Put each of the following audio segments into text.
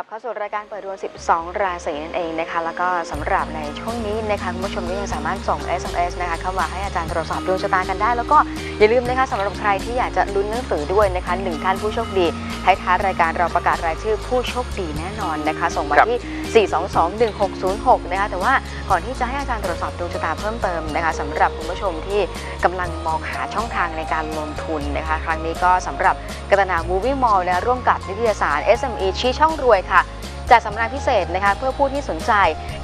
ลับเข้าสู่รายการเปิดดวง 12 ราศีนั่นเองนะคะ แล้วก็สำหรับในช่วงนี้นะคะคุณผู้ชมก็ยังสามารถส่ง SMS นะคะเข้ามาให้อาจารย์ตรวจสอบดวงชะตากันได้ แล้วก็อย่าลืมนะคะสำหรับใครที่อยากจะลุ้นหนังสือด้วยนะคะหนึ่งท่านผู้โชคดีท้ายท้ายรายการเราประกาศรายชื่อผู้โชคดีแน่นอนนะคะ ส่งมาครับที่ 4221606 นะคะแต่ว่าก่อนที่จะให้อาจารย์ตรวจสอบดวงชะตาเพิ่มเติมนะคะสำหรับคุณผู้ชมที่กำลังมองหาช่องทางในการลงทุนนะคะ ครั้งนี้ก็สำหรับกตนามูวี่มอลนะร่วมกับนิตยสาร SME ชี้ช่องรวยค่ะ จัดสัมมนาพิเศษนะคะเพื่อผู้ที่สนใจ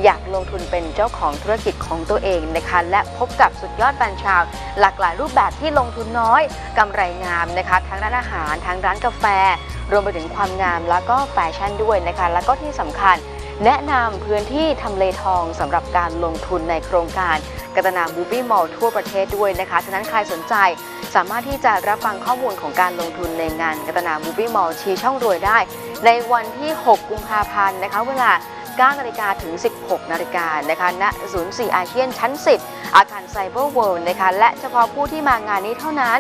อยากลงทุนเป็นเจ้าของธุรกิจของตัวเองนะคะและพบกับสุดยอดแฟรนชาว หลากหลายรูปแบบที่ลงทุนน้อยกำไรงามนะคะทั้งร้านอาหารทั้งร้านกาแฟ รวมไปถึงความงามแล้วก็แฟชั่นด้วยนะคะแล้วก็ที่สำคัญ แนะนำพื้นที่ทำเลทองสำหรับการลงทุนในโครงการกัตนาบูบี้มอลทั่วประเทศด้วยนะคะ ฉะนั้นใครสนใจสามารถที่จะรับฟังข้อมูลของการลงทุนในงานกัตนาบูบี้มอลชีช่องรวยได้ ในวันที่ 6 กุมภาพันธ์นะคะเวลา9นาฬิกาถึง 16 นาฬิกานะคะณศูนย์4อาเซียนชั้น 10 อาคารไซเบอร์เวิลด์นะคะ และเฉพาะผู้ที่มางานนี้เท่านั้น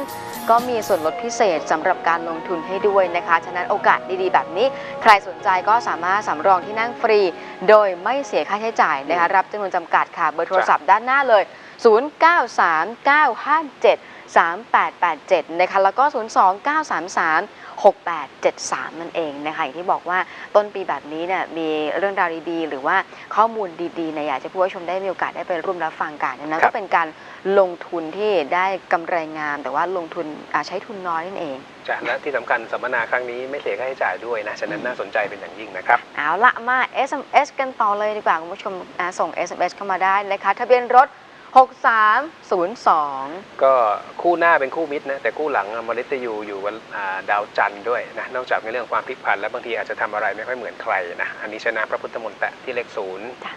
ก็มีส่วนลดพิเศษสำหรับการลงทุนให้ด้วยนะคะ ฉะนั้นโอกาสดีๆ แบบนี้ ใครสนใจก็สามารถสำรองที่นั่งฟรี โดยไม่เสียค่าใช้จ่ายนะคะรับจำนวนจำกัดค่ะเบอร์โทรศัพท์ด้านหน้าเลย 093957 0939573887 นะคะ แล้วก็ 02933 6873 นั่นเองนะคะ อย่างที่บอกว่าต้นปีแบบนี้เนี่ยมีเรื่องราวดีๆ หรือว่าข้อมูลดีๆเนี่ยอยากจะผู้ชมได้มีโอกาสได้ไปร่วมรับฟังกันนะครัก็บเป็นการลงทุนที่ได้กำไรงาม แต่ว่าลงทุนอ่าใช้ทุนน้อยนั่นเองจ้ะและที่สำคัญสัมมนาครั้งนี้ไม่เสียค่าใช้จ่ายด้วยนะ ฉะนั้นน่าสนใจเป็นอย่างยิ่งนะครับ เอาละมา SMS กันต่อเลยดีกว่า คุณผู้ชมอ่าส่ง SMS เข้ามาได้นะคะทะเบียนรถ 6302 ก็คู่หน้าเป็นคู่มิตรนะแต่คู่หลังอะมฤตยูอยู่บนอ่าดาวจันทร์ด้วยนะนอกจากในเรื่องความพลิกผันและบางทีอาจจะทำอะไรไม่ค่อยเหมือนใครนะอันนี้ชนะพระพุทธมนต์แตะที่เลขศูนย์จ้ะ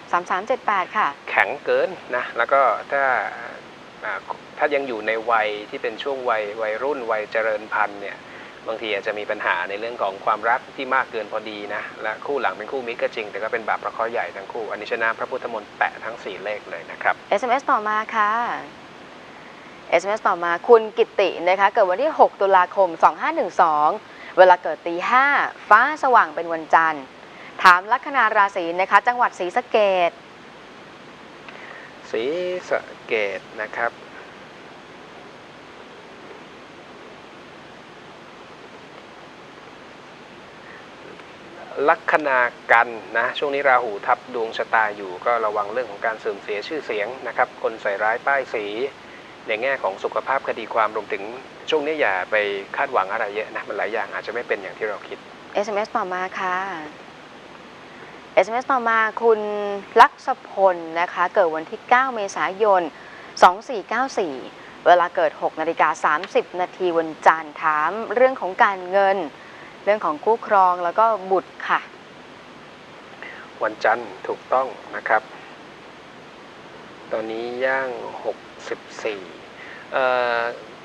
3378 ค่ะ แข็งเกินนะแล้วก็ถ้าอ่าถ้ายังอยู่ในวัยที่เป็นช่วงวัยวัยรุ่นวัยเจริญพันธุ์เนี่ย บางทีอาจจะมีปัญหาในเรื่องของความรักที่มากเกินพอดีนะ และคู่หลังเป็นคู่มิตรก็จริง แต่ก็เป็นบาปประเคราะห์ใหญ่ทั้งคู่ อันนี้ชนะพระพุทธมนต์แปะทั้งสี่เลขเลยนะครับ SMS ต่อมาค่ะ SMS ต่อมาคุณกิตตินะคะ เกิดวันที่ 6 ตุลาคม 2512 เวลาเกิดตี 5 ฟ้าสว่างเป็นวันจันทร์ ถามลัคนาราศีนะคะ จังหวัดศรีสะเกดศรีสะเกดนะครับ ลัคนากันนะช่วงนี้ราหูทับดวงชะตาอยู่ก็ระวังเรื่องของการเสื่อมเสียชื่อเสียงนะครับ คนใส่ร้ายป้ายสี ในแง่ของสุขภาพคดีความรวมถึงช่วงนี้อย่าไปคาดหวังอะไรเยอะนะมันหลายอย่างอาจจะไม่เป็นอย่างที่เราคิด SMS ต่อมาค่ะ SMS ต่อมาคุณลักษพลนะคะ เกิดวันที่ 9 เมษายน 2494 เวลาเกิด 6 นาฬิกา 30 นาทีวันจันทร์ถามเรื่องของการเงิน รื่องของคู่ครองแล้วก็บุตรค่ะ วันจันทร์ถูกต้องนะครับ ตอนนี้ย่าง 64เอ่อ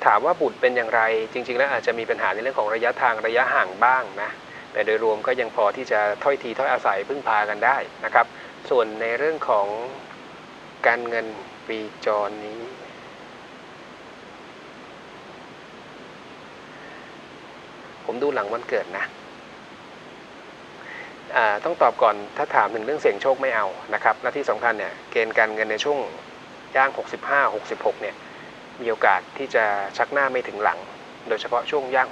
ถามว่าบุตรเป็นอย่างไร จริง ๆ แล้วอาจจะมีปัญหาในเรื่องของระยะทางระยะห่างบ้างนะแต่โดยรวมก็ยังพอที่จะถ้อยทีถ้อยอาศัยพึ่งพากันได้นะครับ ส่วนในเรื่องของการเงินปีจรนี้ ผมดูหลังวันเกิดนะต้องตอบก่อนถ้าถามถึงเรื่องเสี่ยงโชคไม่เอานะครับและที่สำคัญเนี่ยเกณฑ์การเงินในช่วงย่าง 65 66 เนี่ยมีโอกาสที่จะชักหน้าไม่ถึงหลัง โดยเฉพาะช่วงย่าง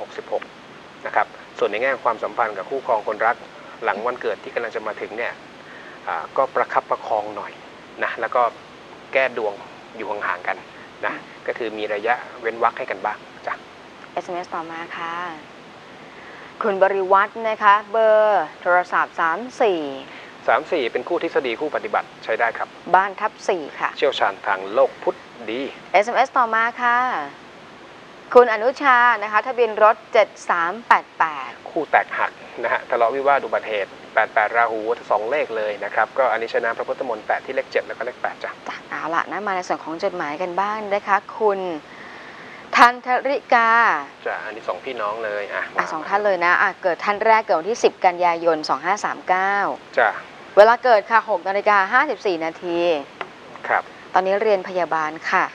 66 นะครับ ส่วนในแง่ความสัมพันธ์กับคู่ครองคนรักหลังวันเกิดที่กำลังจะมาถึงเนี่ยก็ประคับประคองหน่อยนะแล้วก็แก้ดวงอยู่ห่างๆกันนะก็คือมีระยะเว้นวรรคให้กันบ้างจ้ะ SMS ต่อมาค่ะ คุณบริวัตรนะคะ เบอร์โทรศัพท์ 34สามสี่เป็นคู่ทฤษฎีคู่ปฏิบัติใช้ได้ครับ บ้านทับ 4 ค่ะ เชี่ยวชาญทางโลกพุทธดี SMS ต่อมาค่ะ คุณอนุชานะคะ ทะเบียนรถ 7388 คู่แตกหักนะฮะทะเลาะวิวาทอุบัติเหตุ 88 ราหูสองเลขเลยนะครับ ก็อันนี้ชนะพระพุทธมนต์8ที่เลข 7 แล้วก็เลข 8จ้ะจ้ะเอาละนะมาในส่วนของจดหมายกันบ้างนะคะ คุณ ทันธริกาจ้ะอันนี้สองพี่น้องเลยอะอะสองท่านเลยนะอะเกิดท่านแรกเกิดวันที่ 10 กันยายน 2539 จ้ะเวลาเกิดค่ะ6นาฬิกา54 นาที ครับ ตอนนี้เรียนพยาบาลค่ะ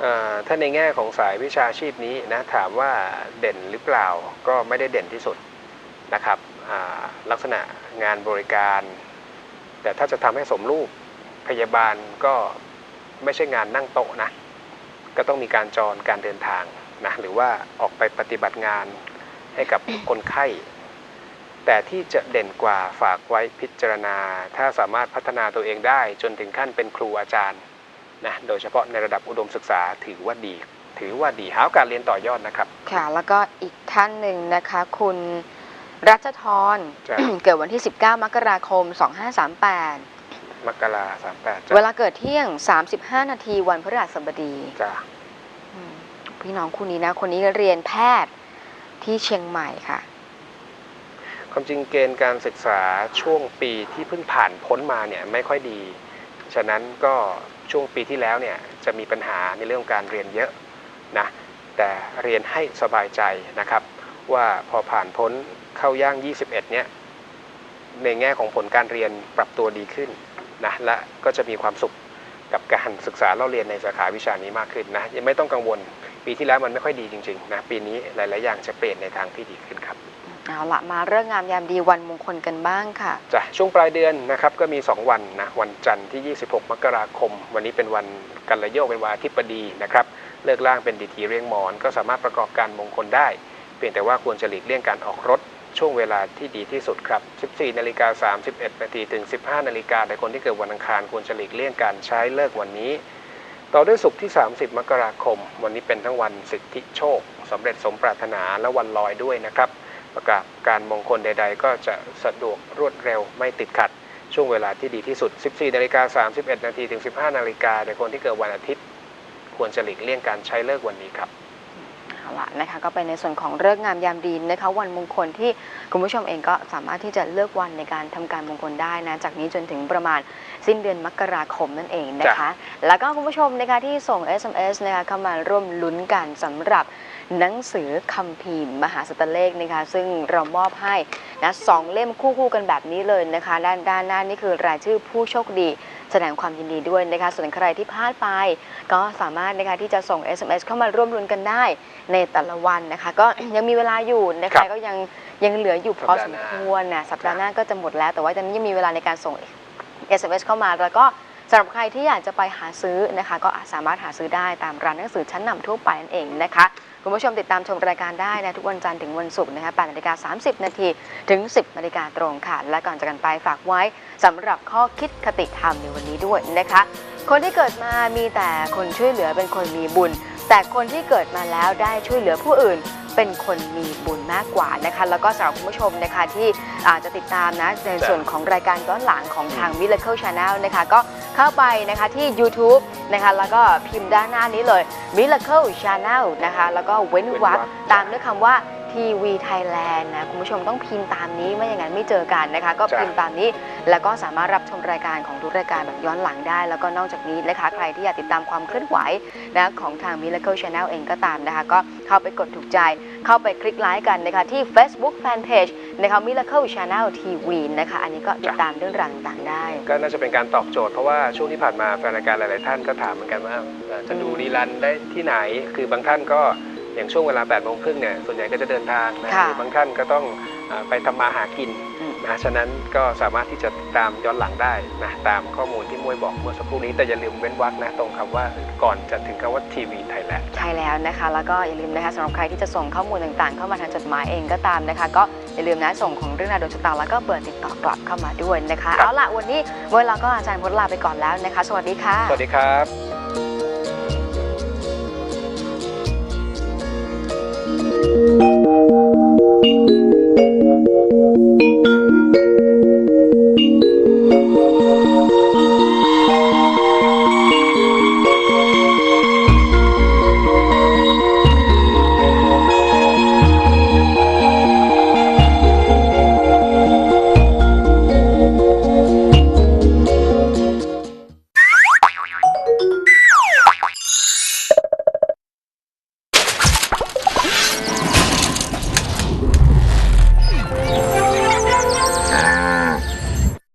เอ่อถ้าในแง่ของสายวิชาชีพนี้นะถามว่าเด่นหรือเปล่าก็ไม่ได้เด่นที่สุดนะครับอ่าลักษณะงานบริการ แต่ถ้าจะทำให้สมรูปพยาบาลก็ ไม่ใช่งานนั่งโต๊ะนะ ก็ต้องมีการจรการเดินทางนะหรือว่าออกไปปฏิบัติงานให้กับคนไข้ แต่ที่จะเด่นกว่าฝากไว้พิจารณา ถ้าสามารถพัฒนาตัวเองได้จนถึงขั้นเป็นครูอาจารย์นะโดยเฉพาะในระดับอุดมศึกษาถือว่าดี ถือว่าดีหาโอกาสเรียนต่อยอดนะครับ ค่ะ แล้วก็อีกท่านหนึ่งนะคะ คุณรัชทรจ้ะเกิดวันที่ 19 มกราคม 2538 มกราสามแปดเวลาเกิดเที่ยง 35 นาทีวันพฤหัสบดีจ้ะอืมพี่น้องคู่นี้นะ คนนี้เรียนแพทย์ที่เชียงใหม่ค่ะ ความจริงเกณฑ์การศึกษาช่วงปีที่เพิ่งผ่านพ้นมาเนี่ยไม่ค่อยดี ฉะนั้นก็ช่วงปีที่แล้วเนี่ยจะมีปัญหาในเรื่องการเรียนเยอะนะ แต่เรียนให้สบายใจนะครับ ว่าพอผ่านพ้นเข้าย่าง 21 เนี่ยในแง่ของผลการเรียนปรับตัวดีขึ้น นะและก็จะมีความสุขกับการศึกษาเล่าเรียนในสาขาวิชานี้มากขึ้นนะยังไม่ต้องกังวลปีที่แล้วมันไม่ค่อยดีจริงๆนะปีนี้หลายๆอย่างจะเปลี่ยนในทางที่ดีขึ้นครับเอาละมาเรื่องงามยามดีวันมงคลกันบ้างค่ะจ้ะช่วงปลายเดือนนะครับก็มี 2 วันนะวันจันทร์ที่ 26 มกราคม วันนี้เป็นวันกันระโยกเป็นวันอาทิตย์บดีนะครับเลิกล่างเป็นดีทีเรียงหมอน ก็สามารถประกอบการมงคลได้ เพียงแต่ว่าควรจะหลีกเลี่ยงการออกรถ ช่วงเวลาที่ดีที่สุดครับ 14นาฬิกา31นาทีถึง 15นาฬิกาในคนที่เกิดวันอังคารควรจะหลีกเลี่ยงการใช้เลิกวันนี้ ต่อด้วยศุกร์ที่ 30 มกราคม วันนี้เป็นทั้งวันสิทธิโชคสำเร็จสมปรารถนาและวันลอยด้วยนะครับ ประกาศการมงคลใด ๆ ก็จะสะดวกรวดเร็วไม่ติดขัด ช่วงเวลาที่ดีที่สุด 14นาฬิกา31นาทีถึง 15นาฬิกาในคนที่เกิดวันอาทิตย์ ควรจะหลีกเลี่ยงการใช้เลิกวันนี้ครับ ละนะคะก็เป็นในส่วนของเลิกงามยามดีนะคะวันมงคลที่คุณผู้ชมเองก็สามารถที่จะเลือกวันในการทำการมงคลได้นะจากนี้จนถึงประมาณสิ้นเดือนมกราคมนั่นเองนะคะ แล้วก็คุณผู้ชมนะคะที่ส่ง SMS นะคะเข้ามาร่วมลุ้นกันสำหรับ หนังสือคัมภีร์มหาสตเลขนะคะซึ่งเรามอบให้นะสองเล่มคู่ๆกันแบบนี้เลยนะคะ ด้านด้านหน้านี่คือรายชื่อผู้โชคดี แสดงความยินดีด้วยนะคะ ส่วนใครที่พลาดไป ก็สามารถนะคะที่จะส่ง SMS เข้ามาร่วมรุ้นกันได้ในแต่ละวันนะคะ ก็ยังมีเวลาอยู่นะครัคะบก็ยังยังเหลืออยู่พอสัสปมดาห์หน้าควรนะสัปดาห์หน้าก็จะหมดแล้ว แต่ว่าตอนนี้ยังมีเวลาในการส่ง SMS เข้ามาแล้วก็ สำหรับใครที่อยากจะไปหาซื้อนะคะ ก็สามารถหาซื้อได้ตามร้านหนังสือชั้นนำทั่วไปนั่นเองนะคะคุณผู้ชมติดตามชมรายการได้นะทุกวันจันทร์ถึงวันศุกร์นะคะ8นาฬิกา30 นาทีถึง 10นาฬิกาตรงค่ะ และก่อนจากกันไปฝากไว้สำหรับข้อคิดคติธรรมในวันนี้ด้วยนะคะ คนที่เกิดมามีแต่คนช่วยเหลือเป็นคนมีบุญ แต่คนที่เกิดมาแล้วได้ช่วยเหลือผู้อื่น เป็นคนมีบุญมากกว่านะคะ แล้วก็สำหรับคุณผู้ชมนะคะที่อาจจะติดตามนะในส่วนของรายการย้อนหลังของทาง Miracle Channel นะคะก็เข้าไปนะคะที่ YouTube นะคะแล้วก็พิมพ์ด้านหน้านี้เลย Miracle Channel นะคะแล้วก็เว้นวรรคตามด้วยคำว่า ทีวีไทยแลนด์นะคุณผู้ชมต้องพิมพ์ตามนี้ไม่อย่างนั้นไม่เจอกันนะคะ ก็จ้ะพิมพ์ตามนี้ แล้วก็สามารถรับชมรายการของทุกรายการแบบย้อนหลังได้ แล้วก็นอกจากนี้นะคะใครที่อยากติดตามความเคลื่อนไหวนะของทาง Miracle Channel เองก็ตามนะคะ ก็เข้าไปกดถูกใจ เข้าไปคลิกไลค์กันนะคะที่ Facebook Fanpage นะคะ Miracle Channel TV นะคะ อันนี้ก็ติดตามเรื่องราวต่างๆได้ ก็น่าจะเป็นการตอบโจทย์เพราะว่าช่วงที่ผ่านมาแฟนรายการหลาย ๆ ท่านก็ถามเหมือนกันว่าเอ่อจะดูอืมรีลันได้ที่ไหน คือบางท่านก็ อย่างช่วงเวลา8โมงครึ่งเนี่ยส่วนใหญ่ก็จะเดินทางนะค่ะ หรือบางท่านก็ต้องเอ่อไปทำมาหากินอืม นะฉะนั้นก็สามารถที่จะตามย้อนหลังได้นะตามข้อมูลที่มวยบอกเมื่อสักครู่นี้แต่อย่าลืมเว้นวรรคนะตรงคำว่าก่อนจะถึงคำว่าทีวีไทยแลนด์ ใช่แล้วนะคะ แล้วก็อย่าลืมนะคะสำหรับใครที่จะส่งข้อมูลต่างๆ เข้ามาทางจดหมายเองก็ตามนะคะ ก็อย่าลืมนะส่งของเรื่องราวโดยชะตาแล้วก็เบอร์ติดต่อกลับเข้ามาด้วยนะคะ ครับ เอาล่ะวันนี้เวลาก็อาจารย์พจน์ลาไปก่อนแล้วนะคะ สวัสดีค่ะ สวัสดีครับ Thank you.